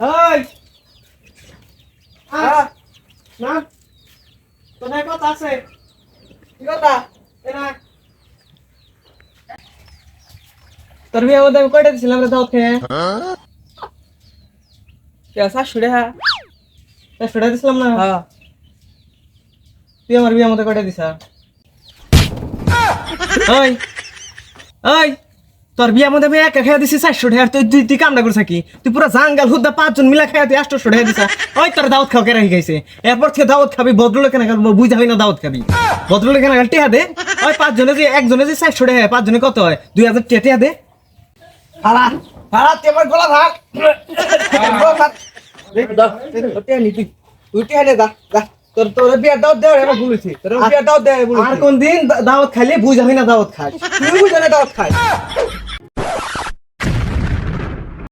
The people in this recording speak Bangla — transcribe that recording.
ওই হ্যাঁ, না? কোথায় কথা আছে। কি কথা? এ না। তোর বিয়ে মধ্যে আমি কয়টা দিছিলাম রে দাওয়াত খেয়ে কে চারশো টাকা সেটা দিছিলাম না? হ্যাঁ। তুই আমার বিয়ে মধ্যে কয়টা দিছা? ওই ওই তোর বিয়ে মধ্যে আমি একা খেয়ে দিছি চারশো টাকা তুই তুই তুই কামটা করে থাকি। তুই পুরো জাঙ্গাল হুদ্দা পাঁচজন মিলা খেয়ে তুই আটশো টাকা দিছা। ওই তোর দাওয়াত খাও কেন গেছে এরপর থেকে দাওয়াত খাবি ভদ্রলোক কেন বুঝা হয় না দাওয়াত খাবি। ভদ্রলোক কেন টিহা দে। ওই পাঁচজনে যে একজনে যে চারশো টাকা পাঁচজনে কত হয়? দুই হাজার টিহা দে। হারা হারা তুই আমার গলা থাক তুই নি টিয়া নে যা যা। তোর তোর বিয়ার দাওয়াত দেওয়ার এবার ভুলেছি তোর বিয়ার দাওয়াত দেওয়ার আর কোন দিন দাওয়াত খাইলে বুঝা হয় না দাওয়াত খাস। তুই বুঝে না দাওয়াত